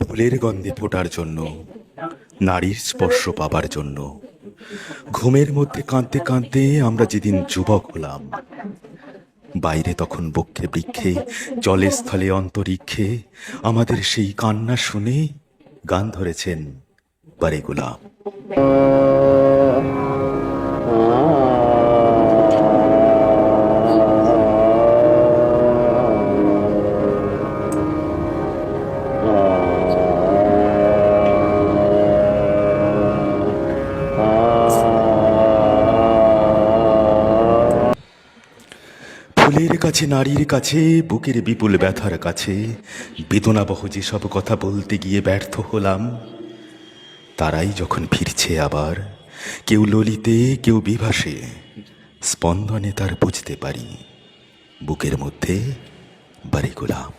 ফুলের গন্ধে ফোটার জন্য, নারীর স্পর্শ পাবার জন্য। ঘুমের মধ্যে কাঁদতে কাঁদতে আমরা যেদিন যুবক হলাম, বাইরে তখন বক্ষে বৃক্ষে জলে স্থলে অন্তরিক্ষে আমাদের সেই কান্না শুনে গান ধরেছেন বারে গোলাম ফুলের কাছে, নারীর কাছে, বুকের বিপুল ব্যথার কাছে, বেদনাবহ যেসব কথা বলতে গিয়ে ব্যর্থ হলাম, তারাই যখন ফিরছে আবার, কেউ ললিতে, কেউ বিভাসে, স্পন্দনে তার বুঝতে পারি, বুকের মধ্যে বাড়ি গোলাম